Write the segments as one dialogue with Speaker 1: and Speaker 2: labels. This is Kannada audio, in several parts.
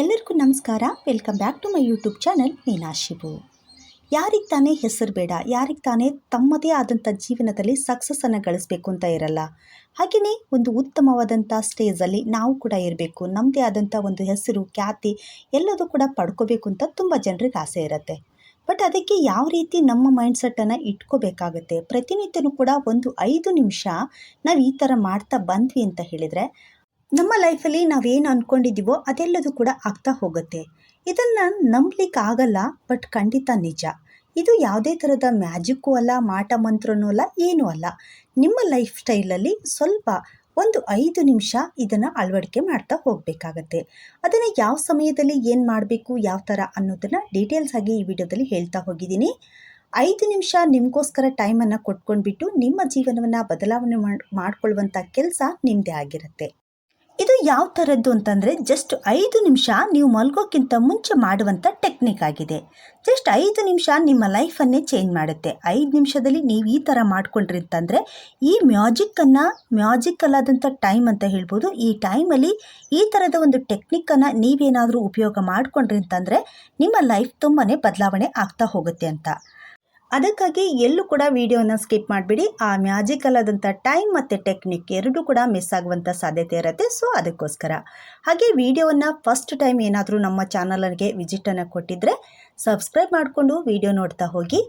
Speaker 1: ಎಲ್ಲರಿಗೂ ನಮಸ್ಕಾರ. Welcome back to my YouTube channel ಮೀನಾಶಿಬು ಯಾರಿಗೆ ತಾನೇ ಹೆಸರು ಬೇಡ, ಯಾರಿಗೆ ತಾನೇ ತಮ್ಮದೇ ಆದಂಥ ಜೀವನದಲ್ಲಿ ಸಕ್ಸಸ್ಸನ್ನು ಗಳಿಸಬೇಕು ಅಂತ ಇರಲ್ಲ. ಹಾಗೆಯೇ ಒಂದು ಉತ್ತಮವಾದಂಥ ಸ್ಟೇಜಲ್ಲಿ ನಾವು ಕೂಡ ಇರಬೇಕು. ನಮ್ಮದೇ ಆದಂಥ ಒಂದು ಹೆಸರು, ಖ್ಯಾತಿ ಎಲ್ಲದೂ ಕೂಡ ಪಡ್ಕೋಬೇಕು ಅಂತ ತುಂಬ ಜನರಿಗೆ ಆಸೆ ಇರುತ್ತೆ. ಬಟ್ ಅದಕ್ಕೆ ಯಾವ ರೀತಿ ನಮ್ಮ ಮೈಂಡ್ಸೆಟ್ಟನ್ನು ಇಟ್ಕೋಬೇಕಾಗುತ್ತೆ? ಪ್ರತಿನಿತ್ಯನೂ ಕೂಡ ಒಂದು ಐದು ನಿಮಿಷ ನಾವು ಈ ಥರ ಮಾಡ್ತಾ ಬಂದ್ವಿ ಅಂತ ಹೇಳಿದರೆ ನಮ್ಮ ಲೈಫಲ್ಲಿ ನಾವೇನು ಅಂದ್ಕೊಂಡಿದ್ದೀವೋ ಅದೆಲ್ಲದೂ ಕೂಡ ಆಗ್ತಾ ಹೋಗುತ್ತೆ. ಇದನ್ನು ನಂಬಲಿಕ್ಕೆ ಆಗಲ್ಲ ಬಟ್ ಖಂಡಿತ ನಿಜ. ಇದು ಯಾವುದೇ ಥರದ ಮ್ಯಾಜಿಕ್ಕೂ ಅಲ್ಲ, ಮಾಟ ಮಂತ್ರನೂ ಅಲ್ಲ, ಏನೂ ಅಲ್ಲ. ನಿಮ್ಮ ಲೈಫ್ ಸ್ಟೈಲಲ್ಲಿ ಸ್ವಲ್ಪ ಒಂದು ಐದು ನಿಮಿಷ ಇದನ್ನು ಅಳವಡಿಕೆ ಮಾಡ್ತಾ ಹೋಗಬೇಕಾಗತ್ತೆ. ಅದನ್ನು ಯಾವ ಸಮಯದಲ್ಲಿ ಏನು ಮಾಡಬೇಕು, ಯಾವ ಥರ ಅನ್ನೋದನ್ನು ಡೀಟೇಲ್ಸ್ ಆಗಿ ಈ ವಿಡಿಯೋದಲ್ಲಿ ಹೇಳ್ತಾ ಹೋಗಿದ್ದೀನಿ. ಐದು ನಿಮಿಷ ನಿಮಗೋಸ್ಕರ ಟೈಮನ್ನು ಕೊಟ್ಕೊಂಡ್ಬಿಟ್ಟು ನಿಮ್ಮ ಜೀವನವನ್ನು ಬದಲಾವಣೆ ಮಾಡಿ ಮಾಡ್ಕೊಳ್ಳುವಂಥ ಕೆಲಸ ನಿಮ್ಮದೇ ಆಗಿರುತ್ತೆ. ಇದು ಯಾವ ಥರದ್ದು ಅಂತಂದರೆ ಜಸ್ಟ್ ಐದು ನಿಮಿಷ ನೀವು ಮಲ್ಗೋಕ್ಕಿಂತ ಮುಂಚೆ ಮಾಡುವಂಥ ಟೆಕ್ನಿಕ್ ಆಗಿದೆ. ಜಸ್ಟ್ ಐದು ನಿಮಿಷ ನಿಮ್ಮ ಲೈಫನ್ನೇ ಚೇಂಜ್ ಮಾಡುತ್ತೆ. ಐದು ನಿಮಿಷದಲ್ಲಿ ನೀವು ಈ ಥರ ಮಾಡಿಕೊಂಡ್ರಿ ಅಂತಂದರೆ ಈ ಮ್ಯಾಜಿಕ್ಕನ್ನು ಮ್ಯಾಜಿಕಲ್ ಆದಂಥ ಟೈಮ್ ಅಂತ ಹೇಳ್ಬೋದು, ಈ ಟೈಮಲ್ಲಿ ಈ ಥರದ ಒಂದು ಟೆಕ್ನಿಕ್ಕನ್ನು ನೀವೇನಾದರೂ ಉಪಯೋಗ ಮಾಡಿಕೊಂಡ್ರಿ ಅಂತಂದರೆ ನಿಮ್ಮ ಲೈಫ್ ತುಂಬಾ ಬದಲಾವಣೆ ಆಗ್ತಾ ಹೋಗುತ್ತೆ ಅಂತ. ಅದಕ್ಕಾಗಿ ಎಲ್ಲೂ ಕೂಡ ವಿಡಿಯೋನ ಸ್ಕಿಪ್ ಮಾಡಿಬಿಡಿ. ಆ ಮ್ಯಾಜಿಕಲ್ ಆದಂಥ ಟೈಮ್ ಮತ್ತು ಟೆಕ್ನಿಕ್ ಎರಡೂ ಕೂಡ ಮಿಸ್ ಆಗುವಂಥ ಸಾಧ್ಯತೆ ಇರುತ್ತೆ. ಸೊ, ಅದಕ್ಕೋಸ್ಕರ. ಹಾಗೆ ವಿಡಿಯೋವನ್ನು ಫಸ್ಟ್ ಟೈಮ್ ಏನಾದರೂ ನಮ್ಮ ಚಾನಲ್ಗೆ ವಿಸಿಟನ್ನು ಕೊಟ್ಟಿದ್ದರೆ ಸಬ್ಸ್ಕ್ರೈಬ್ ಮಾಡಿಕೊಂಡು ವಿಡಿಯೋ ನೋಡ್ತಾ ಹೋಗಿ.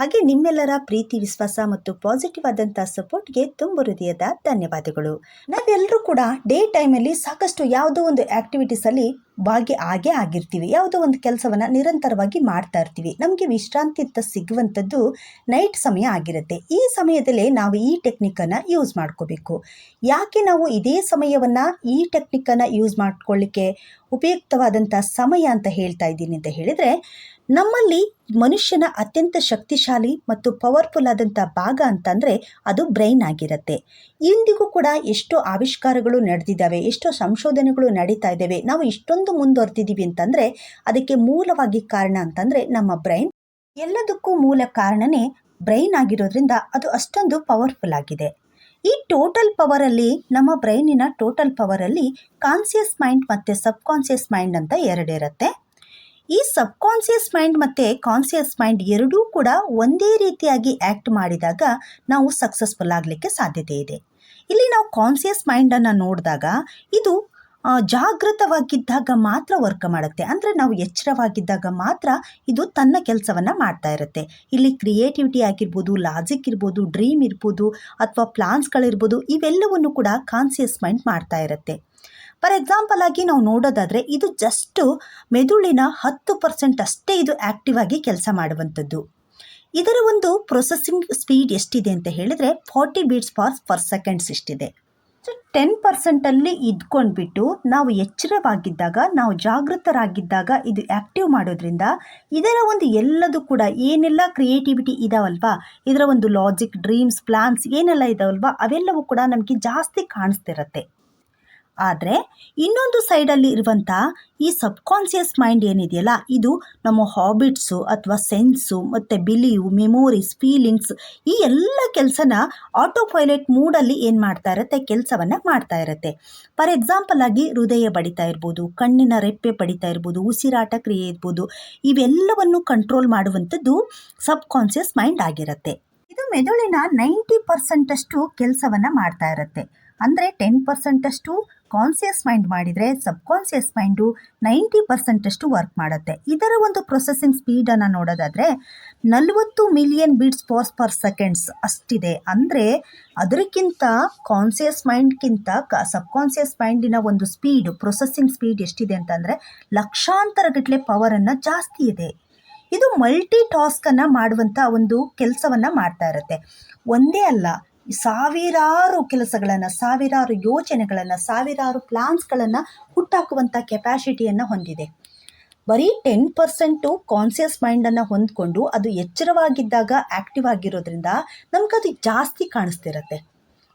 Speaker 1: ಹಾಗೆ ನಿಮ್ಮೆಲ್ಲರ ಪ್ರೀತಿ, ವಿಶ್ವಾಸ ಮತ್ತು ಪಾಸಿಟಿವ್ ಆದಂಥ ಸಪೋರ್ಟ್ಗೆ ತುಂಬ ಹೃದಯದ ಧನ್ಯವಾದಗಳು. ನಾವೆಲ್ಲರೂ ಕೂಡ ಡೇ ಟೈಮಲ್ಲಿ ಸಾಕಷ್ಟು ಯಾವುದೋ ಒಂದು ಆ್ಯಕ್ಟಿವಿಟೀಸಲ್ಲಿ ಭಾಗಿ ಆಗೇ ಆಗಿರ್ತೀವಿ. ಯಾವುದೋ ಒಂದು ಕೆಲಸವನ್ನು ನಿರಂತರವಾಗಿ ಮಾಡ್ತಾ ಇರ್ತೀವಿ. ನಮಗೆ ವಿಶ್ರಾಂತಿ ಅಂತ ಸಿಗುವಂಥದ್ದು ನೈಟ್ ಸಮಯ ಆಗಿರುತ್ತೆ. ಈ ಸಮಯದಲ್ಲೇ ನಾವು ಈ ಟೆಕ್ನಿಕನ್ನು ಯೂಸ್ ಮಾಡ್ಕೋಬೇಕು. ಯಾಕೆ ನಾವು ಇದೇ ಸಮಯವನ್ನು ಈ ಟೆಕ್ನಿಕನ್ನು ಯೂಸ್ ಮಾಡ್ಕೊಳ್ಳಿಕ್ಕೆ ಉಪಯುಕ್ತವಾದಂಥ ಸಮಯ ಅಂತ ಹೇಳ್ತಾ ಇದ್ದೀನಿ ಅಂತ ಹೇಳಿದರೆ ನಮ್ಮಲ್ಲಿ ಮನುಷ್ಯನ ಅತ್ಯಂತ ಶಕ್ತಿಶಾಲಿ ಮತ್ತು ಪವರ್ಫುಲ್ ಆದಂಥ ಭಾಗ ಅಂತಂದರೆ ಅದು ಬ್ರೈನ್ ಆಗಿರುತ್ತೆ. ಇಂದಿಗೂ ಕೂಡ ಎಷ್ಟೋ ಆವಿಷ್ಕಾರಗಳು ನಡೆದಿದ್ದಾವೆ, ಎಷ್ಟೋ ಸಂಶೋಧನೆಗಳು ನಡೀತಾ ಇದ್ದಾವೆ, ನಾವು ಇಷ್ಟೊಂದು ಮುಂದುವರೆದಿದ್ದೀವಿ ಅಂತಂದರೆ ಅದಕ್ಕೆ ಮೂಲವಾಗಿ ಕಾರಣ ಅಂತಂದರೆ ನಮ್ಮ ಬ್ರೈನ್ ಎಲ್ಲದಕ್ಕೂ ಮೂಲ ಕಾರಣನೇ ಬ್ರೈನ್ ಆಗಿರೋದ್ರಿಂದ ಅದು ಅಷ್ಟೊಂದು ಪವರ್ಫುಲ್ ಆಗಿದೆ. ಈ ಟೋಟಲ್ ಪವರಲ್ಲಿ ನಮ್ಮ ಬ್ರೈನಿನ ಟೋಟಲ್ ಪವರಲ್ಲಿ ಕಾನ್ಸಿಯಸ್ ಮೈಂಡ್ ಮತ್ತು ಸಬ್ ಕಾನ್ಸಿಯಸ್ ಮೈಂಡ್ ಅಂತ ಎರಡಿರುತ್ತೆ. ಈ ಸಬ್ ಕಾನ್ಸಿಯಸ್ ಮೈಂಡ್ ಮತ್ತು ಕಾನ್ಸಿಯಸ್ ಮೈಂಡ್ ಎರಡೂ ಕೂಡ ಒಂದೇ ರೀತಿಯಾಗಿ ಆ್ಯಕ್ಟ್ ಮಾಡಿದಾಗ ನಾವು ಸಕ್ಸಸ್ಫುಲ್ ಆಗಲಿಕ್ಕೆ ಸಾಧ್ಯತೆ ಇದೆ. ಇಲ್ಲಿ ನಾವು ಕಾನ್ಸಿಯಸ್ ಮೈಂಡನ್ನು ನೋಡಿದಾಗ ಇದು ಜಾಗೃತವಾಗಿದ್ದಾಗ ಮಾತ್ರ ವರ್ಕ್ ಮಾಡುತ್ತೆ. ಅಂದರೆ ನಾವು ಎಚ್ಚರವಾಗಿದ್ದಾಗ ಮಾತ್ರ ಇದು ತನ್ನ ಕೆಲಸವನ್ನು ಮಾಡ್ತಾ ಇರುತ್ತೆ. ಇಲ್ಲಿ ಕ್ರಿಯೇಟಿವಿಟಿ ಆಗಿರ್ಬೋದು, ಲಾಜಿಕ್ ಇರ್ಬೋದು, ಡ್ರೀಮ್ ಇರ್ಬೋದು, ಅಥವಾ ಪ್ಲಾನ್ಸ್ಗಳಿರ್ಬೋದು, ಇವೆಲ್ಲವನ್ನು ಕೂಡ ಕಾನ್ಸಿಯಸ್ ಮೈಂಡ್ ಮಾಡ್ತಾ ಇರುತ್ತೆ. ಫಾರ್ ಎಕ್ಸಾಂಪಲ್ ಆಗಿ ನಾವು ನೋಡೋದಾದರೆ ಇದು ಜಸ್ಟು ಮೆದುಳಿನ ಹತ್ತು ಪರ್ಸೆಂಟ್ ಅಷ್ಟೇ ಇದು ಆ್ಯಕ್ಟಿವ್ ಆಗಿ ಕೆಲಸ ಮಾಡುವಂಥದ್ದು. ಇದರ ಒಂದು ಪ್ರೊಸೆಸಿಂಗ್ ಸ್ಪೀಡ್ ಎಷ್ಟಿದೆ ಅಂತ ಹೇಳಿದರೆ forty beats for per seconds ಇಷ್ಟಿದೆ. So ten ಪರ್ಸೆಂಟಲ್ಲಿ ಇದ್ಕೊಂಡ್ಬಿಟ್ಟು ನಾವು ಎಚ್ಚರವಾಗಿದ್ದಾಗ, ನಾವು ಜಾಗೃತರಾಗಿದ್ದಾಗ ಇದು ಆ್ಯಕ್ಟಿವ್ ಮಾಡೋದ್ರಿಂದ ಇದರ ಒಂದು ಎಲ್ಲದೂ ಕೂಡ ಏನೆಲ್ಲ ಕ್ರಿಯೇಟಿವಿಟಿ ಇದಾವಲ್ವಾ? ಇದರ ಒಂದು ಲಾಜಿಕ್ ಡ್ರೀಮ್ಸ್ ಪ್ಲಾನ್ಸ್ ಏನೆಲ್ಲ ಇದಾವಲ್ವಾ? ಅವೆಲ್ಲವೂ ಕೂಡ ನಮಗೆ ಜಾಸ್ತಿ ಕಾಣಿಸ್ತಿರತ್ತೆ. ಆದರೆ ಇನ್ನೊಂದು ಸೈಡಲ್ಲಿ ಇರುವಂಥ ಈ ಸಬ್ಕಾನ್ಷಿಯಸ್ ಮೈಂಡ್ ಏನಿದೆಯಲ್ಲ, ಇದು ನಮ್ಮ ಹಾಬಿಟ್ಸು ಅಥವಾ ಸೆನ್ಸು ಮತ್ತು ಬಿಲೀವ್ ಮೆಮೊರೀಸ್ ಫೀಲಿಂಗ್ಸ್ ಈ ಎಲ್ಲ ಕೆಲಸನ ಆಟೋ ಪೈಲಟ್ ಮೂಡಲ್ಲಿ ಏನು ಮಾಡ್ತಾ ಇರುತ್ತೆ? ಕೆಲಸವನ್ನು ಮಾಡ್ತಾ ಇರುತ್ತೆ. ಫಾರ್ ಎಕ್ಸಾಂಪಲ್ ಆಗಿ ಹೃದಯ ಬಡಿತಾ ಇರ್ಬೋದು, ಕಣ್ಣಿನ ರೆಪ್ಪೆ ಬಡಿತಾ ಇರ್ಬೋದು, ಉಸಿರಾಟ ಕ್ರಿಯೆ ಇರ್ಬೋದು, ಇವೆಲ್ಲವನ್ನು ಕಂಟ್ರೋಲ್ ಮಾಡುವಂಥದ್ದು ಸಬ್ಕಾನ್ಸಿಯಸ್ ಮೈಂಡ್ ಆಗಿರುತ್ತೆ. ಇದು ಮೆದುಳಿನ ನೈಂಟಿ ಪರ್ಸೆಂಟಷ್ಟು ಕೆಲಸವನ್ನು ಮಾಡ್ತಾ ಇರುತ್ತೆ. ಅಂದರೆ ಟೆನ್ ಪರ್ಸೆಂಟಷ್ಟು ಕಾನ್ಸಿಯಸ್ ಮೈಂಡ್ ಮಾಡಿದರೆ ಸಬ್ಕಾನ್ಸಿಯಸ್ ಮೈಂಡು ನೈಂಟಿ ಪರ್ಸೆಂಟಷ್ಟು ವರ್ಕ್ ಮಾಡುತ್ತೆ. ಇದರ ಒಂದು ಪ್ರೊಸೆಸಿಂಗ್ ಸ್ಪೀಡನ್ನು ನೋಡೋದಾದರೆ ನಲವತ್ತು million beats for per seconds ಅಷ್ಟಿದೆ. ಅಂದರೆ ಅದಕ್ಕಿಂತ ಕಾನ್ಸಿಯಸ್ ಮೈಂಡ್ಗಿಂತ ಕ ಸಬ್ಕಾನ್ಸಿಯಸ್ ಮೈಂಡಿನ ಒಂದು ಸ್ಪೀಡು ಪ್ರೊಸೆಸಿಂಗ್ ಸ್ಪೀಡ್ ಎಷ್ಟಿದೆ ಅಂತಂದರೆ ಲಕ್ಷಾಂತರ ಗಟ್ಟಲೆ ಪವರನ್ನು ಜಾಸ್ತಿ ಇದೆ. ಇದು ಮಲ್ಟಿ ಟಾಸ್ಕನ್ನು ಮಾಡುವಂಥ ಒಂದು ಕೆಲಸವನ್ನು ಮಾಡ್ತಾ ಇರುತ್ತೆ. ಒಂದೇ ಅಲ್ಲ ಸಾವಿರಾರು ಕೆಲಸಗಳನ್ನು, ಸಾವಿರಾರು ಯೋಚನೆಗಳನ್ನು ಸಾವಿರಾರು ಪ್ಲಾನ್ಸ್ಗಳನ್ನು ಹುಟ್ಟಾಕುವಂಥ ಕೆಪ್ಯಾಸಿಟಿಯನ್ನು ಹೊಂದಿದೆ. ಬರೀ ಟೆನ್ ಪರ್ಸೆಂಟು ಕಾನ್ಸಿಯಸ್ ಮೈಂಡನ್ನು ಹೊಂದ್ಕೊಂಡು ಅದು ಎಚ್ಚರವಾಗಿದ್ದಾಗ ಆ್ಯಕ್ಟಿವ್ ಆಗಿರೋದ್ರಿಂದ ನಮಗದು ಜಾಸ್ತಿ ಕಾಣಿಸ್ತಿರತ್ತೆ.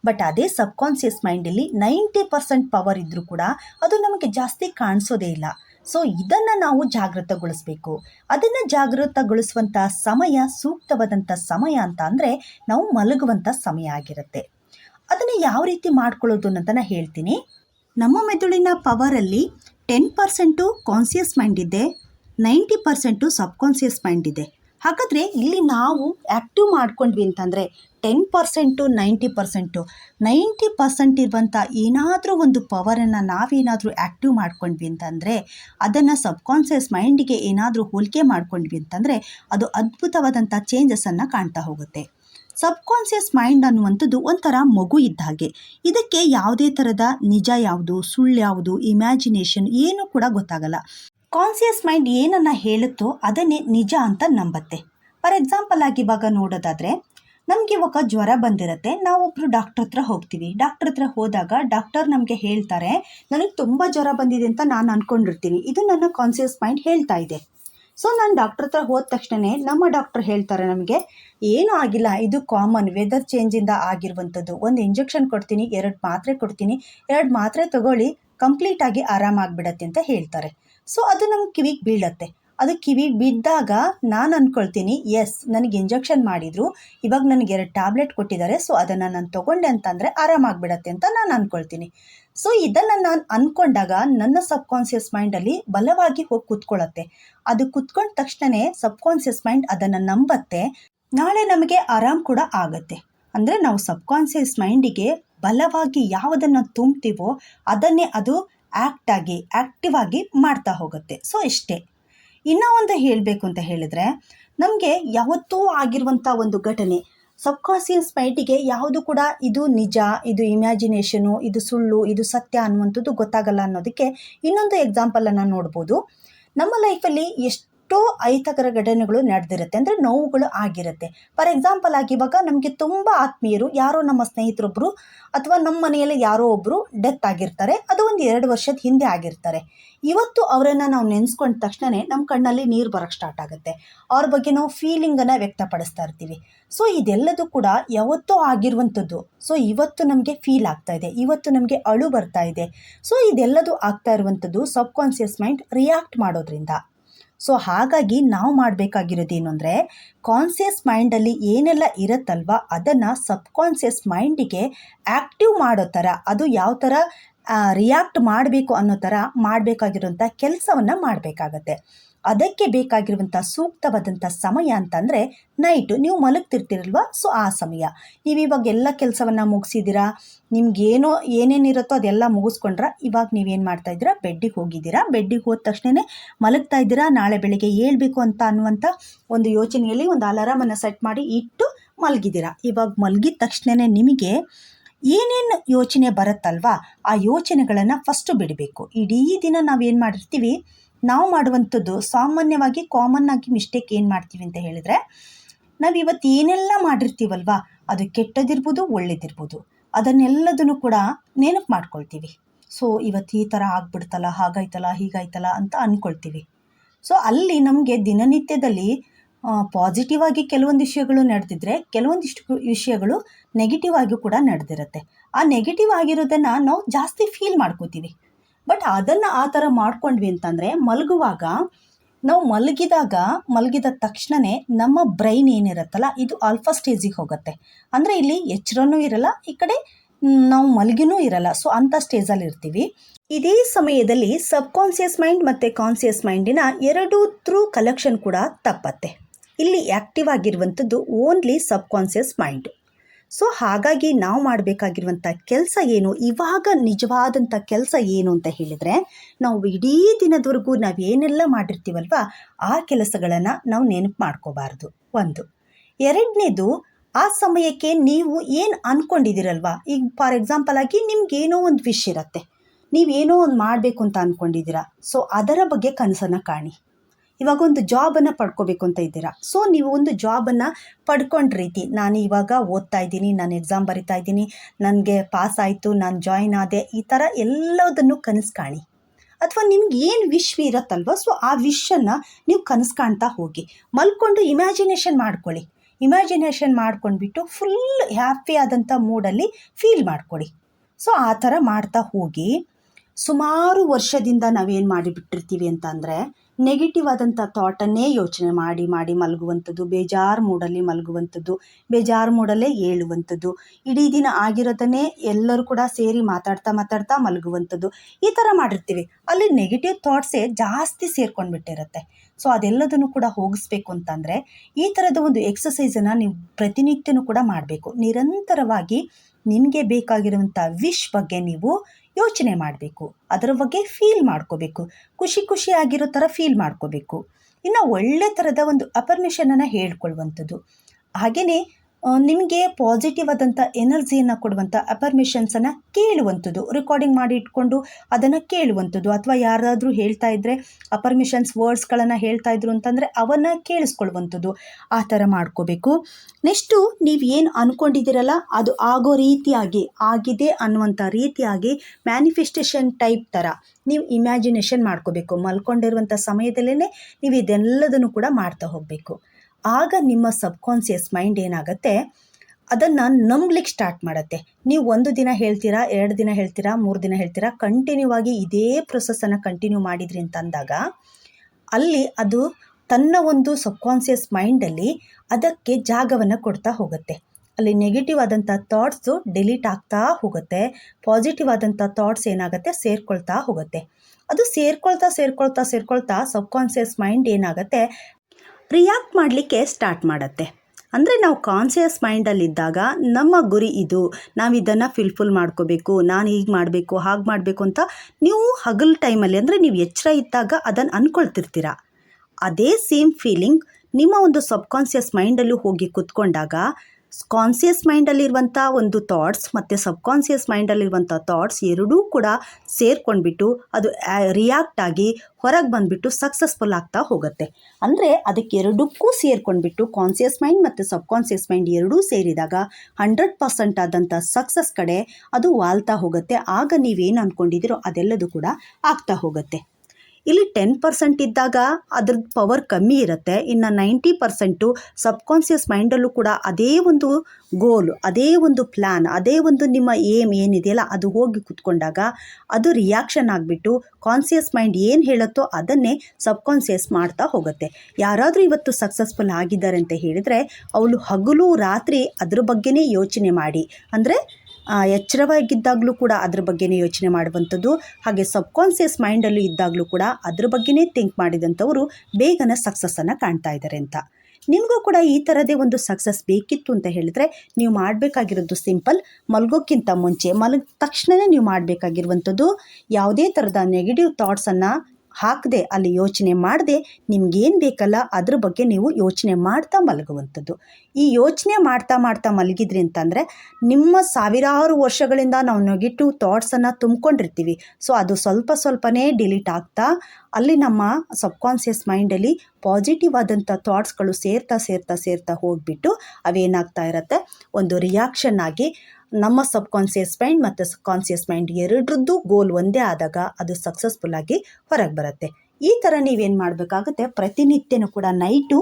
Speaker 1: ಬಟ್ ಅದೇ ಸಬ್ಕಾನ್ಸಿಯಸ್ ಮೈಂಡಲ್ಲಿ ನೈಂಟಿ ಪರ್ಸೆಂಟ್ ಪವರ್ ಇದ್ದರೂ ಕೂಡ ಅದು ನಮಗೆ ಜಾಸ್ತಿ ಕಾಣಿಸೋದೇ ಇಲ್ಲ. ಸೊ ಇದನ್ನು ನಾವು ಜಾಗೃತಗೊಳಿಸಬೇಕು ಅದನ್ನು ಜಾಗೃತಗೊಳಿಸುವಂಥ ಸಮಯ ಸೂಕ್ತವಾದಂಥ ಸಮಯ ಅಂತ ಅಂದರೆ ನಾವು ಮಲಗುವಂಥ ಸಮಯ ಆಗಿರುತ್ತೆ. ಅದನ್ನು ಯಾವ ರೀತಿ ಮಾಡ್ಕೊಳ್ಳೋದು ಅನ್ನೋದನ್ನು ಹೇಳ್ತೀನಿ. ನಮ್ಮ ಮೆದುಳಿನ ಪವರಲ್ಲಿ ಟೆನ್ ಪರ್ಸೆಂಟು ಕಾನ್ಸಿಯಸ್ ಮೈಂಡ್ ಇದೆ ನೈಂಟಿ ಪರ್ಸೆಂಟು ಸಬ್ಕಾನ್ಸಿಯಸ್ ಮೈಂಡ್ ಇದೆ. ಹಾಗಾದರೆ ಇಲ್ಲಿ ನಾವು ಆ್ಯಕ್ಟಿವ್ ಮಾಡ್ಕೊಂಡ್ವಿ ಅಂತಂದರೆ ten percent ninety percent ninety percent ಇರುವಂಥ ಏನಾದರೂ ಒಂದು ಪವರನ್ನು ನಾವೇನಾದರೂ ಆ್ಯಕ್ಟಿವ್ ಮಾಡ್ಕೊಂಡ್ವಿ ಅಂತಂದರೆ ಅದನ್ನು ಸಬ್ಕಾನ್ಸಿಯಸ್ ಮೈಂಡಿಗೆ ಏನಾದರೂ ಹೋಲಿಕೆ ಮಾಡ್ಕೊಂಡ್ವಿ ಅಂತಂದರೆ ಅದು ಅದ್ಭುತವಾದಂಥ ಚೇಂಜಸನ್ನು ಕಾಣ್ತಾ ಹೋಗುತ್ತೆ. ಸಬ್ಕಾನ್ಸಿಯಸ್ ಮೈಂಡ್ ಅನ್ನುವಂಥದ್ದು ಒಂಥರ ಮಗು ಇದ್ದ ಹಾಗೆ. ಇದಕ್ಕೆ ಯಾವುದೇ ಥರದ ನಿಜ ಯಾವುದು, ಸುಳ್ಳು ಯಾವುದು ಇಮ್ಯಾಜಿನೇಷನ್ ಏನೂ ಕೂಡ ಗೊತ್ತಾಗಲ್ಲ. ಕಾನ್ಸಿಯಸ್ ಮೈಂಡ್ ಏನನ್ನು ಹೇಳುತ್ತೋ ಅದನ್ನೇ ನಿಜ ಅಂತ ನಂಬತ್ತೆ. ಫಾರ್ ಎಕ್ಸಾಂಪಲ್ ಆಗಿ ಇವಾಗ ನೋಡೋದಾದರೆ, ನಮಗೆ ಇವಾಗ ಜ್ವರ ಬಂದಿರುತ್ತೆ ನಾವೊಬ್ಬರು ಡಾಕ್ಟ್ರ್ ಹತ್ರ ಹೋಗ್ತೀವಿ. ಡಾಕ್ಟ್ರ್ ಹತ್ರ ಹೋದಾಗ ಡಾಕ್ಟರ್ ನಮಗೆ ಹೇಳ್ತಾರೆ, ನನಗೆ ತುಂಬ ಜ್ವರ ಬಂದಿದೆ ಅಂತ ನಾನು ಅಂದ್ಕೊಂಡಿರ್ತೀನಿ ಇದು ನನ್ನ ಕಾನ್ಸಿಯಸ್ ಮೈಂಡ್ ಹೇಳ್ತಾ ಇದೆ. ಸೊ ನಾನು ಡಾಕ್ಟ್ರ್ ಹತ್ರ ಹೋದ ತಕ್ಷಣವೇ ನಮ್ಮ ಡಾಕ್ಟ್ರ್ ಹೇಳ್ತಾರೆ ನಮಗೆ, ಏನೂ ಆಗಿಲ್ಲ, ಇದು ಕಾಮನ್ ವೆದರ್ ಚೇಂಜಿಂದ ಆಗಿರುವಂಥದ್ದು. ಒಂದು ಇಂಜೆಕ್ಷನ್ ಕೊಡ್ತೀನಿ, ಎರಡು ಮಾತ್ರೆ ಕೊಡ್ತೀನಿ. ಎರಡು ಮಾತ್ರೆ ತಗೊಳ್ಳಿ ಕಂಪ್ಲೀಟಾಗಿ ಆರಾಮಾಗಿಬಿಡತ್ತೆ ಅಂತ ಹೇಳ್ತಾರೆ. ಸೊ ಅದು ನಮ್ಮ ಕಿವಿಗೆ ಬೀಳತ್ತೆ. ಅದು ಕಿವಿಗೆ ಬಿದ್ದಾಗ ನಾನು ಅಂದ್ಕೊಳ್ತೀನಿ ಎಸ್ ನನಗೆ ಇಂಜೆಕ್ಷನ್ ಮಾಡಿದರು, ಇವಾಗ ನನಗೆ ಎರಡು ಟ್ಯಾಬ್ಲೆಟ್ ಕೊಟ್ಟಿದ್ದಾರೆ ಸೊ ಅದನ್ನು ನಾನು ತೊಗೊಂಡೆ ಅಂತಂದರೆ ಆರಾಮಾಗಿಬಿಡತ್ತೆ ಅಂತ ನಾನು ಅಂದ್ಕೊಳ್ತೀನಿ ಸೊ ಇದನ್ನು ನಾನು ಅಂದ್ಕೊಂಡಾಗ ನನ್ನ ಸಬ್ಕಾನ್ಸಿಯಸ್ ಮೈಂಡಲ್ಲಿ ಬಲವಾಗಿ ಹೋಗಿ ಕೂತ್ಕೊಳ್ಳುತ್ತೆ ಅದು ಕುತ್ಕೊಂಡ ತಕ್ಷಣವೇ ಸಬ್ಕಾನ್ಸಿಯಸ್ ಮೈಂಡ್ ಅದನ್ನು ನಂಬತ್ತೆ, ನಾಳೆ ನಮಗೆ ಆರಾಮ್ ಕೂಡ ಆಗುತ್ತೆ. ಅಂದರೆ ನಾವು ಸಬ್ಕಾನ್ಸಿಯಸ್ ಮೈಂಡಿಗೆ ಬಲವಾಗಿ ಯಾವುದನ್ನು ತುಂಬ್ತೀವೋ ಅದನ್ನೇ ಅದು ಆ್ಯಕ್ಟಾಗಿ ಆ್ಯಕ್ಟಿವ್ ಆಗಿ ಮಾಡ್ತಾ ಹೋಗುತ್ತೆ. ಸೊ ಇಷ್ಟೇ. ಇನ್ನೂ ಒಂದು ಹೇಳಬೇಕು ಅಂತ ಹೇಳಿದ್ರೆ, ನಮಗೆ ಯಾವತ್ತೂ ಆಗಿರುವಂಥ ಒಂದು ಘಟನೆ ಸಬ್ಕಾನ್ಸಿಯಸ್ ಮೈಂಡಿಗೆ ಯಾವುದು ಕೂಡ ಇದು ನಿಜ, ಇದು ಇಮ್ಯಾಜಿನೇಷನು ಇದು ಸುಳ್ಳು, ಇದು ಸತ್ಯ ಅನ್ನುವಂಥದ್ದು ಗೊತ್ತಾಗಲ್ಲ ಅನ್ನೋದಕ್ಕೆ ಇನ್ನೊಂದು ಎಕ್ಸಾಂಪಲನ್ನು ನೋಡ್ಬೋದು. ನಮ್ಮ ಲೈಫಲ್ಲಿ ಎಷ್ಟೋ ಅಹಿತಕರ ಘಟನೆಗಳು ನಡೆದಿರುತ್ತೆ. ಅಂದರೆ ನೋವುಗಳು ಆಗಿರುತ್ತೆ. ಫಾರ್ ಎಕ್ಸಾಂಪಲ್ ಆಗಿ ಇವಾಗ ನಮಗೆ ತುಂಬ ಆತ್ಮೀಯರು ಯಾರೋ ನಮ್ಮ ಸ್ನೇಹಿತರೊಬ್ಬರು ಅಥವಾ ನಮ್ಮ ಮನೆಯಲ್ಲಿ ಯಾರೋ ಒಬ್ಬರು ಡೆತ್ ಆಗಿರ್ತಾರೆ. ಅದು ಒಂದು ಎರಡು ವರ್ಷದ ಹಿಂದೆ ಆಗಿರ್ತಾರೆ. ಇವತ್ತು ಅವರನ್ನು ನಾವು ನೆನೆಸ್ಕೊಂಡ ತಕ್ಷಣವೇ ನಮ್ಮ ಕಣ್ಣಲ್ಲಿ ನೀರು ಬರೋಕ್ಕೆ ಸ್ಟಾರ್ಟ್ ಆಗುತ್ತೆ. ಅವ್ರ ಬಗ್ಗೆ ನಾವು ಫೀಲಿಂಗನ್ನು ವ್ಯಕ್ತಪಡಿಸ್ತಾ ಇರ್ತೀವಿ. ಸೊ ಇದೆಲ್ಲದೂ ಕೂಡ ಯಾವತ್ತೋ ಆಗಿರುವಂಥದ್ದು. ಸೊ ಇವತ್ತು ನಮಗೆ ಫೀಲ್ ಆಗ್ತಾ ಇದೆ. ಇವತ್ತು ನಮಗೆ ಅಳು ಬರ್ತಾ ಇದೆ. ಸೊ ಇದೆಲ್ಲದೂ ಆಗ್ತಾ ಇರುವಂಥದ್ದು ಸಬ್ಕಾನ್ಷಿಯಸ್ ಮೈಂಡ್ ರಿಯಾಕ್ಟ್ ಮಾಡೋದ್ರಿಂದ. ಸೊ ಹಾಗಾಗಿ ನಾವು ಮಾಡಬೇಕಾಗಿರೋದೇನು ಅಂದರೆ ಕಾನ್ಸಿಯಸ್ ಮೈಂಡಲ್ಲಿ ಏನೆಲ್ಲ ಇರುತ್ತಲ್ವ, ಅದನ್ನು ಸಬ್ಕಾನ್ಸಿಯಸ್ ಮೈಂಡಿಗೆ ಆ್ಯಕ್ಟಿವ್ ಮಾಡೋ ಥರ, ಅದು ಯಾವ ಥರ ರಿಯಾಕ್ಟ್ ಮಾಡಬೇಕು ಅನ್ನೋ ಥರ ಮಾಡಬೇಕಾಗಿರುವಂಥ ಕೆಲಸವನ್ನು ಮಾಡಬೇಕಾಗತ್ತೆ. ಅದಕ್ಕೆ ಬೇಕಾಗಿರುವಂಥ ಸೂಕ್ತವಾದಂಥ ಸಮಯ ಅಂತಂದರೆ ನೈಟು ನೀವು ಮಲಗ್ತಿರ್ತೀರಲ್ವ? ಸೊ ಆ ಸಮಯ. ನೀವು ಇವಾಗ ಎಲ್ಲ ಕೆಲಸವನ್ನು ಮುಗಿಸಿದ್ದೀರಾ ನಿಮಗೇನೋ ಏನೇನಿರುತ್ತೋ ಅದೆಲ್ಲ ಮುಗಿಸ್ಕೊಂಡ್ರೆ ಇವಾಗ ನೀವೇನು ಮಾಡ್ತಾ ಇದ್ದೀರಾ? ಬೆಡ್ಡಿಗೆ ಹೋಗಿದ್ದೀರಾ? ಬೆಡ್ಡಿಗೆ ಹೋದ ತಕ್ಷಣವೇ ಮಲಗ್ತಾ ಇದ್ದೀರಾ? ನಾಳೆ ಬೆಳಿಗ್ಗೆ ಏಳಬೇಕು ಅಂತ ಅನ್ನುವಂಥ ಒಂದು ಯೋಚನೆಯಲ್ಲಿ ಒಂದು ಅಲಾರಾಮನ್ನು ಸೆಟ್ ಮಾಡಿ ಇಟ್ಟು ಮಲಗಿದ್ದೀರಾ? ಇವಾಗ ಮಲಗಿದ ತಕ್ಷಣವೇ ನಿಮಗೆ ಏನೇನು ಯೋಚನೆ ಬರುತ್ತಲ್ವಾ, ಆ ಯೋಚನೆಗಳನ್ನು ಫಸ್ಟು ಬಿಡಬೇಕು. ಇಡೀ ದಿನ ನಾವೇನು ಮಾಡಿರ್ತೀವಿ, ನಾವು ಮಾಡುವಂಥದ್ದು ಸಾಮಾನ್ಯವಾಗಿ ಕಾಮನ್ ಆಗಿ ಮಿಸ್ಟೇಕ್ ಏನು ಮಾಡ್ತೀವಿ ಅಂತ ಹೇಳಿದರೆ, ನಾವು ಇವತ್ತು ಏನೆಲ್ಲ ಮಾಡಿರ್ತೀವಲ್ವಾ, ಅದು ಕೆಟ್ಟದಿರ್ಬೋದು, ಒಳ್ಳೇದಿರ್ಬೋದು, ಅದನ್ನೆಲ್ಲದನ್ನು ಕೂಡ ನೆನಪು ಮಾಡ್ಕೊಳ್ತೀವಿ. ಸೊ ಇವತ್ತು ಈ ಥರ ಆಗ್ಬಿಡ್ತಲ್ಲ, ಹಾಗಾಯ್ತಲ್ಲ, ಹೀಗಾಯ್ತಲ್ಲ ಅಂತ ಅಂದ್ಕೊಳ್ತೀವಿ ಸೊ ಅಲ್ಲಿ ನಮಗೆ ದಿನನಿತ್ಯದಲ್ಲಿ ಪಾಸಿಟಿವ್ ಆಗಿ ಕೆಲವೊಂದು ವಿಷಯಗಳು ನಡೆದಿದ್ರೆ ಕೆಲವೊಂದಿಷ್ಟು ವಿಷಯಗಳು ನೆಗೆಟಿವ್ ಆಗಿ ಕೂಡ ನಡೆದಿರುತ್ತೆ. ಆ ನೆಗೆಟಿವ್ ಆಗಿರೋದನ್ನು ನಾವು ಜಾಸ್ತಿ ಫೀಲ್ ಮಾಡ್ಕೋತೀವಿ. ಬಟ್ ಅದನ್ನು ಆ ಥರ ಮಾಡ್ಕೊಂಡ್ವಿ ಅಂತಂದರೆ ಮಲಗುವಾಗ ನಾವು ಮಲಗಿದಾಗ, ಮಲಗಿದ ತಕ್ಷಣವೇ ನಮ್ಮ ಬ್ರೈನ್ ಏನಿರುತ್ತಲ್ಲ, ಇದು ಆಲ್ಫಾ ಸ್ಟೇಜಿಗೆ ಹೋಗುತ್ತೆ. ಅಂದರೆ ಇಲ್ಲಿ ಎಚ್ಚರನೂ ಇರಲ್ಲ, ಈ ಕಡೆ ನಾವು ಮಲಗಿನೂ ಇರಲ್ಲ ಸೊ ಅಂಥ ಸ್ಟೇಜಲ್ಲಿ ಇರ್ತೀವಿ. ಇದೇ ಸಮಯದಲ್ಲಿ ಸಬ್ಕಾನ್ಸಿಯಸ್ ಮೈಂಡ್ ಮತ್ತು ಕಾನ್ಸಿಯಸ್ ಮೈಂಡಿನ ಎರಡೂ ಥ್ರೂ ಕಲೆಕ್ಷನ್ ಕೂಡ ತಪ್ಪತ್ತೆ. ಇಲ್ಲಿ ಆ್ಯಕ್ಟಿವ್ ಆಗಿರುವಂಥದ್ದು ಓನ್ಲಿ ಸಬ್ಕಾನ್ಸಿಯಸ್ ಮೈಂಡು ಸೊ ಹಾಗಾಗಿ ನಾವು ಮಾಡಬೇಕಾಗಿರುವಂಥ ಕೆಲಸ ಏನು? ಇವಾಗ ನಿಜವಾದಂಥ ಕೆಲಸ ಏನು ಅಂತ ಹೇಳಿದರೆ, ನಾವು ಇಡೀ ದಿನದವರೆಗೂ ನಾವು ಏನೆಲ್ಲ ಮಾಡಿರ್ತೀವಲ್ವ, ಆ ಕೆಲಸಗಳನ್ನು ನಾವು ನೆನಪು ಮಾಡ್ಕೋಬಾರ್ದು. ಒಂದು. ಎರಡನೇದು, ಆ ಸಮಯಕ್ಕೆ ನೀವು ಏನು ಅಂದ್ಕೊಂಡಿದ್ದೀರಲ್ವ ಈಗ ಫಾರ್ ಎಕ್ಸಾಂಪಲ್ ಆಗಿ ನಿಮ್ಗೇನೋ ಒಂದು ವಿಶ್ ಇರುತ್ತೆ. ನೀವೇನೋ ಒಂದು ಮಾಡಬೇಕು ಅಂತ ಅಂದ್ಕೊಂಡಿದ್ದೀರಾ ಸೊ ಅದರ ಬಗ್ಗೆ ಕನಸನ್ನು ಕಾಣಿ. ಇವಾಗ ಒಂದು ಜಾಬನ್ನು ಪಡ್ಕೋಬೇಕು ಅಂತ ಇದ್ದೀರಾ? ಸೊ ನೀವು ಒಂದು ಜಾಬನ್ನು ಪಡ್ಕೊಂಡ ರೀತಿ, ನಾನು ಇವಾಗ ಓದ್ತಾ ಇದ್ದೀನಿ, ನಾನು ಎಕ್ಸಾಮ್ ಬರಿತಾ ಇದ್ದೀನಿ, ನನಗೆ ಪಾಸ್ ಆಯಿತು, ನಾನು ಜಾಯಿನ್ ಆದೆ, ಈ ಥರ ಎಲ್ಲದನ್ನು ಕನಸು ಕಾಣಿ ಅಥವಾ ನಿಮ್ಗೆ ಏನು ವಿಶ್ ಇರುತ್ತಲ್ವ? ಸೊ ಆ ವಿಶನ್ನು ನೀವು ಕನಸು ಕಾಣ್ತಾ ಹೋಗಿ. ಮಲ್ಕೊಂಡು ಇಮ್ಯಾಜಿನೇಷನ್ ಮಾಡ್ಕೊಳ್ಳಿ. ಇಮ್ಯಾಜಿನೇಷನ್ ಮಾಡ್ಕೊಂಡ್ಬಿಟ್ಟು ಫುಲ್ ಹ್ಯಾಪಿ ಆದಂಥ ಮೂಡಲ್ಲಿ ಫೀಲ್ ಮಾಡ್ಕೊಳ್ಳಿ. ಸೊ ಆ ಥರ ಮಾಡ್ತಾ ಹೋಗಿ ಸುಮಾರು ವರ್ಷದಿಂದ ನಾವೇನು ಮಾಡಿಬಿಟ್ಟಿರ್ತೀವಿ ಅಂತ ಅಂದರೆ ನೆಗೆಟಿವ್ ಆದಂಥ ಥಾಟನ್ನೇ ಯೋಚನೆ ಮಾಡಿ ಮಾಡಿ ಮಲಗುವಂಥದ್ದು, ಬೇಜಾರು ಮೂಡಲ್ಲಿ ಮಲಗುವಂಥದ್ದು, ಬೇಜಾರು ಮೂಡಲ್ಲೇ ಹೇಳುವಂಥದ್ದು ಇಡೀ ದಿನ ಆಗಿರೋದನ್ನೇ ಎಲ್ಲರೂ ಕೂಡ ಸೇರಿ ಮಾತಾಡ್ತಾ ಮಾತಾಡ್ತಾ ಮಲಗುವಂಥದ್ದು, ಈ ಥರ ಮಾಡಿರ್ತೀವಿ. ಅಲ್ಲಿ ನೆಗೆಟಿವ್ ಥಾಟ್ಸೇ ಜಾಸ್ತಿ ಸೇರ್ಕೊಂಡ್ಬಿಟ್ಟಿರುತ್ತೆ. ಸೊ ಅದೆಲ್ಲದನ್ನು ಕೂಡ ಹೋಗಿಸ್ಬೇಕು ಅಂತಂದರೆ ಈ ಥರದ ಒಂದು ಎಕ್ಸಸೈಸನ್ನು ನೀವು ಪ್ರತಿನಿತ್ಯನೂ ಕೂಡ ಮಾಡಬೇಕು. ನಿರಂತರವಾಗಿ ನಿಮಗೆ ಬೇಕಾಗಿರುವಂಥ ವಿಶ್ ಬಗ್ಗೆ ನೀವು ಯೋಚನೆ ಮಾಡಬೇಕು, ಅದರ ಬಗ್ಗೆ ಫೀಲ್ ಮಾಡ್ಕೋಬೇಕು, ಖುಷಿ ಖುಷಿಯಾಗಿರೋ ಥರ ಫೀಲ್ ಮಾಡ್ಕೋಬೇಕು. ಇನ್ನು ಒಳ್ಳೆ ಥರದ ಒಂದು ಅಪರ್ಮಿಷನನ್ನು ಹೇಳ್ಕೊಳ್ಳುವಂಥದ್ದು ಹಾಗೆಯೇ ನಿಮಗೆ ಪಾಸಿಟಿವ್ ಆದಂಥ ಎನರ್ಜಿಯನ್ನು ಕೊಡುವಂಥ ಅಪರ್ಮಿಷನ್ಸನ್ನು ಕೇಳುವಂಥದ್ದು ರೆಕಾರ್ಡಿಂಗ್ ಮಾಡಿ ಇಟ್ಕೊಂಡು ಅದನ್ನು ಕೇಳುವಂಥದ್ದು ಅಥವಾ ಯಾರಾದರೂ ಹೇಳ್ತಾ ಇದ್ದರೆ ಅಪರ್ಮಿಷನ್ಸ್ ವರ್ಡ್ಸ್ಗಳನ್ನು ಹೇಳ್ತಾ ಇದ್ರು ಅಂತಂದರೆ ಅವನ್ನು ಕೇಳಿಸ್ಕೊಳ್ಳುವಂಥದ್ದು ಆ ಥರ ಮಾಡ್ಕೋಬೇಕು. ನೆಕ್ಸ್ಟು ನೀವು ಏನು ಅಂದ್ಕೊಂಡಿದ್ದೀರಲ್ಲ ಅದು ಆಗೋ ರೀತಿಯಾಗಿ, ಆಗಿದೆ ಅನ್ನುವಂಥ ರೀತಿಯಾಗಿ ಮ್ಯಾನಿಫೆಸ್ಟೇಷನ್ ಟೈಪ್ ಥರ ನೀವು ಇಮ್ಯಾಜಿನೇಷನ್ ಮಾಡ್ಕೋಬೇಕು. ಮಲ್ಕೊಂಡಿರುವಂಥ ಸಮಯದಲ್ಲೇ ನೀವು ಇದೆಲ್ಲದನ್ನು ಕೂಡ ಮಾಡ್ತಾ ಹೋಗಬೇಕು. ಆಗ ನಿಮ್ಮ ಸಬ್ಕಾನ್ಸಿಯಸ್ ಮೈಂಡ್ ಏನಾಗುತ್ತೆ? ಅದನ್ನು ನಂಬ್ಲಿಕ್ಕೆ ಸ್ಟಾರ್ಟ್ ಮಾಡುತ್ತೆ. ನೀವು ಒಂದು ದಿನ ಹೇಳ್ತೀರಾ, ಎರಡು ದಿನ ಹೇಳ್ತೀರಾ, ಮೂರು ದಿನ ಹೇಳ್ತೀರಾ ಕಂಟಿನ್ಯೂ ಆಗಿ ಇದೇ ಪ್ರೊಸೆಸನ್ನು ಕಂಟಿನ್ಯೂ ಮಾಡಿದ್ರಿ ಅಂತ ಅಂದಾಗ ಅಲ್ಲಿ ಅದು ತನ್ನ ಒಂದು ಸಬ್ಕಾನ್ಸಿಯಸ್ ಮೈಂಡಲ್ಲಿ ಅದಕ್ಕೆ ಜಾಗವನ್ನು ಕೊಡ್ತಾ ಹೋಗುತ್ತೆ. ಅಲ್ಲಿ ನೆಗೆಟಿವ್ ಆದಂಥ ಥಾಟ್ಸು ಡಿಲೀಟ್ ಆಗ್ತಾ ಹೋಗುತ್ತೆ. ಪಾಸಿಟಿವ್ ಆದಂಥ ಥಾಟ್ಸ್ ಏನಾಗುತ್ತೆ? ಸೇರ್ಕೊಳ್ತಾ ಹೋಗುತ್ತೆ. ಅದು ಸೇರ್ಕೊಳ್ತಾ ಸೇರ್ಕೊಳ್ತಾ ಸೇರ್ಕೊಳ್ತಾ ಸಬ್ಕಾನ್ಸಿಯಸ್ ಮೈಂಡ್ ಏನಾಗುತ್ತೆ? ರಿಯಾಕ್ಟ್ ಮಾಡಲಿಕ್ಕೆ ಸ್ಟಾರ್ಟ್ ಮಾಡುತ್ತೆ. ಅಂದರೆ ನಾವು ಕಾನ್ಸಿಯಸ್ ಮೈಂಡಲ್ಲಿದ್ದಾಗ ನಮ್ಮ ಗುರಿ ಇದು. ನಾವು ಇದನ್ನು ಫಿಲ್ಫುಲ್ ಮಾಡ್ಕೋಬೇಕು, ನಾನು ಹೀಗೆ ಮಾಡಬೇಕು, ಹಾಗೆ ಮಾಡಬೇಕು ಅಂತ ನೀವು ಹಗಲ್ ಟೈಮಲ್ಲಿ ಅಂದರೆ ನೀವು ಎಚ್ಚರ ಇದ್ದಾಗ ಅದನ್ನು ಅಂದ್ಕೊಳ್ತಿರ್ತೀರ ಅದೇ ಸೇಮ್ ಫೀಲಿಂಗ್ ನಿಮ್ಮ ಒಂದು ಸಬ್ಕಾನ್ಸಿಯಸ್ ಮೈಂಡಲ್ಲೂ ಹೋಗಿ ಕೂತ್ಕೊಂಡಾಗ ಕಾನ್ಸಿಯಸ್ ಮೈಂಡಲ್ಲಿರುವಂಥ ಒಂದು ಥಾಟ್ಸ್ ಮತ್ತು ಸಬ್ಕಾನ್ಸಿಯಸ್ ಮೈಂಡಲ್ಲಿರುವಂಥ ಥಾಟ್ಸ್ ಎರಡೂ ಕೂಡ ಸೇರ್ಕೊಂಡ್ಬಿಟ್ಟು ಅದು ರಿಯಾಕ್ಟ್ ಆಗಿ ಹೊರಗೆ ಬಂದುಬಿಟ್ಟು ಸಕ್ಸಸ್ಫುಲ್ ಆಗ್ತಾ ಹೋಗುತ್ತೆ. ಅಂದರೆ ಅದಕ್ಕೆ ಎರಡಕ್ಕೂ ಸೇರ್ಕೊಂಡ್ಬಿಟ್ಟು ಕಾನ್ಸಿಯಸ್ ಮೈಂಡ್ ಮತ್ತು ಸಬ್ಕಾನ್ಸಿಯಸ್ ಮೈಂಡ್ ಎರಡೂ ಸೇರಿದಾಗ ಹಂಡ್ರೆಡ್ ಪರ್ಸೆಂಟ್ ಆದಂಥ ಸಕ್ಸಸ್ ಕಡೆ ಅದು ವಾಲ್ತಾ ಹೋಗುತ್ತೆ. ಆಗ ನೀವೇನು ಅಂದ್ಕೊಂಡಿದ್ದೀರೋ ಅದೆಲ್ಲದೂ ಕೂಡ ಆಗ್ತಾ ಹೋಗುತ್ತೆ. ಇಲ್ಲಿ ಟೆನ್ ಪರ್ಸೆಂಟ್ ಇದ್ದಾಗ ಅದ್ರದ್ದು ಪವರ್ ಕಮ್ಮಿ ಇರುತ್ತೆ. ಇನ್ನು ನೈಂಟಿ ಪರ್ಸೆಂಟು ಸಬ್ಕಾನ್ಸಿಯಸ್ ಮೈಂಡಲ್ಲೂ ಕೂಡ ಅದೇ ಒಂದು ಗೋಲ್ ಅದೇ ಒಂದು ಪ್ಲ್ಯಾನ್ ಅದೇ ಒಂದು ನಿಮ್ಮ ಏಮ್ ಏನಿದೆಯಲ್ಲ ಅದು ಹೋಗಿ ಕುತ್ಕೊಂಡಾಗ ಅದು ರಿಯಾಕ್ಷನ್ ಆಗಿಬಿಟ್ಟು ಕಾನ್ಸಿಯಸ್ ಮೈಂಡ್ ಏನು ಹೇಳುತ್ತೋ ಅದನ್ನೇ ಸಬ್ಕಾನ್ಸಿಯಸ್ ಮಾಡ್ತಾ ಹೋಗುತ್ತೆ. ಯಾರಾದರೂ ಇವತ್ತು ಸಕ್ಸಸ್ಫುಲ್ ಆಗಿದ್ದಾರೆ ಅಂತ ಹೇಳಿದರೆ, ಅವಳು ಹಗಲು ರಾತ್ರಿ ಅದ್ರ ಬಗ್ಗೆನೇ ಯೋಚನೆ ಮಾಡಿ. ಅಂದರೆ ಎಚ್ಚರವಾಗಿದ್ದಾಗಲೂ ಕೂಡ ಅದ್ರ ಬಗ್ಗೆನೇ ಯೋಚನೆ ಮಾಡುವಂಥದ್ದು, ಹಾಗೆ ಸಬ್ಕಾನ್ಸಿಯಸ್ ಮೈಂಡಲ್ಲಿ ಇದ್ದಾಗಲೂ ಕೂಡ ಅದ್ರ ಬಗ್ಗೆನೇ ಥಿಂಕ್ ಮಾಡಿದಂಥವರು ಬೇಗನೆ ಸಕ್ಸಸ್ಸನ್ನು ಕಾಣ್ತಾ ಇದ್ದಾರೆ ಅಂತ. ನಿಮಗೂ ಕೂಡ ಈ ಥರದೇ ಒಂದು ಸಕ್ಸಸ್ ಬೇಕಿತ್ತು ಅಂತ ಹೇಳಿದರೆ ನೀವು ಮಾಡಬೇಕಾಗಿರೋದು ಸಿಂಪಲ್ ಮಲಗೋಕ್ಕಿಂತ ಮುಂಚೆ ಮಲಗಿದ ತಕ್ಷಣವೇ ನೀವು ಮಾಡಬೇಕಾಗಿರುವಂಥದ್ದು ಯಾವುದೇ ಥರದ ನೆಗೆಟಿವ್ ಥಾಟ್ಸನ್ನು ಹಾಕದೆ, ಅಲ್ಲಿ ಯೋಚನೆ ಮಾಡದೆ, ನಿಮ್ಗೇನು ಬೇಕಲ್ಲ, ಅದ್ರ ಬಗ್ಗೆ ನೀವು ಯೋಚನೆ ಮಾಡ್ತಾ ಮಲಗುವಂಥದ್ದು. ಈ ಯೋಚನೆ ಮಾಡ್ತಾ ಮಾಡ್ತಾ ಮಲಗಿದ್ರಿ ಅಂತಂದರೆ, ನಿಮ್ಮ ಸಾವಿರಾರು ವರ್ಷಗಳಿಂದ ನಾವು ನೆಗೆಟಿವ್ ಥಾಟ್ಸನ್ನು ತುಂಬ್ಕೊಂಡಿರ್ತೀವಿ. ಸೊ ಅದು ಸ್ವಲ್ಪ ಸ್ವಲ್ಪನೇ ಡಿಲೀಟ್ ಆಗ್ತಾ, ಅಲ್ಲಿ ನಮ್ಮ ಸಬ್ಕಾನ್ಸಿಯಸ್ ಮೈಂಡಲ್ಲಿ ಪಾಸಿಟಿವ್ ಆದಂಥ ಥಾಟ್ಸ್ಗಳು ಸೇರ್ತಾ ಸೇರ್ತಾ ಸೇರ್ತಾ ಹೋಗಿಬಿಟ್ಟು ಅವೇನಾಗ್ತಾ ಇರುತ್ತೆ? ಒಂದು ರಿಯಾಕ್ಷನ್ ಆಗಿ ನಮ್ಮ ಸಬ್ ಕಾನ್ಸಿಯಸ್ ಮೈಂಡ್ ಮತ್ತು ಕಾನ್ಸಿಯಸ್ ಮೈಂಡ್ ಎರಡರದ್ದು ಗೋಲ್ ಒಂದೇ ಆದಾಗ ಅದು ಸಕ್ಸಸ್ಫುಲ್ಲಾಗಿ ಹೊರಗೆ ಬರುತ್ತೆ. ಈ ಥರ ನೀವೇನು ಮಾಡಬೇಕಾಗುತ್ತೆ? ಪ್ರತಿನಿತ್ಯನೂ ಕೂಡ ನೈಟು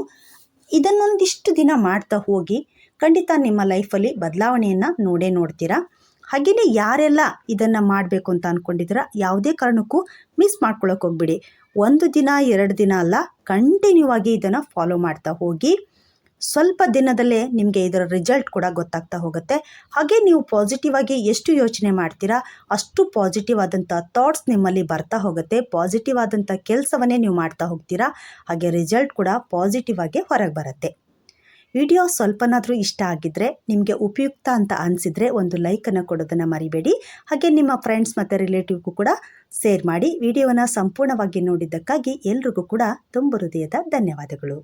Speaker 1: ಇದನ್ನೊಂದಿಷ್ಟು ದಿನ ಮಾಡ್ತಾ ಹೋಗಿ ಖಂಡಿತ ನಿಮ್ಮ ಲೈಫಲ್ಲಿ ಬದಲಾವಣೆಯನ್ನು ನೋಡೇ ನೋಡ್ತೀರಾ? ಹಾಗೆಯೇ ಯಾರೆಲ್ಲ ಇದನ್ನು ಮಾಡಬೇಕು ಅಂತ ಅಂದ್ಕೊಂಡಿದ್ದೀರಾ ಯಾವುದೇ ಕಾರಣಕ್ಕೂ ಮಿಸ್ ಮಾಡ್ಕೊಳ್ಳೋಕೆ ಹೋಗ್ಬಿಡಿ. ಒಂದು ದಿನ, ಎರಡು ದಿನ ಅಲ್ಲ ಕಂಟಿನ್ಯೂ ಆಗಿ ಇದನ್ನು ಫಾಲೋ ಮಾಡ್ತಾ ಹೋಗಿ ಸ್ವಲ್ಪ ದಿನದಲ್ಲೇ ನಿಮಗೆ ಇದರ ರಿಸಲ್ಟ್ ಕೂಡ ಗೊತ್ತಾಗ್ತಾ ಹೋಗುತ್ತೆ. ಹಾಗೆ ನೀವು ಪಾಸಿಟಿವ್ ಆಗಿ ಎಷ್ಟು ಯೋಚನೆ ಮಾಡ್ತೀರಾ, ಅಷ್ಟು ಪಾಸಿಟಿವ್ ಆದಂಥ ಥಾಟ್ಸ್ ನಿಮ್ಮಲ್ಲಿ ಬರ್ತಾ ಹೋಗುತ್ತೆ. ಪಾಸಿಟಿವ್ ಆದಂಥ ಕೆಲಸವನ್ನೇ ನೀವು ಮಾಡ್ತಾ ಹೋಗ್ತೀರಾ, ಹಾಗೆ ರಿಸಲ್ಟ್ ಕೂಡ ಪಾಸಿಟಿವ್ ಆಗಿ ಹೊರಗೆ ಬರುತ್ತೆ. ವಿಡಿಯೋ ಸ್ವಲ್ಪನಾದರೂ ಇಷ್ಟ ಆಗಿದ್ದರೆ ನಿಮಗೆ ಉಪಯುಕ್ತ ಅಂತ ಅನಿಸಿದರೆ ಒಂದು ಲೈಕನ್ನು ಕೊಡೋದನ್ನು ಮರಿಬೇಡಿ. ಹಾಗೆ ನಿಮ್ಮ ಫ್ರೆಂಡ್ಸ್ ಮತ್ತು ರಿಲೇಟಿವ್ಗೂ ಕೂಡ ಶೇರ್ ಮಾಡಿ. ವಿಡಿಯೋವನ್ನು ಸಂಪೂರ್ಣವಾಗಿ ನೋಡಿದ್ದಕ್ಕಾಗಿ ಎಲ್ರಿಗೂ ಕೂಡ ತುಂಬ ಹೃದಯದ ಧನ್ಯವಾದಗಳು.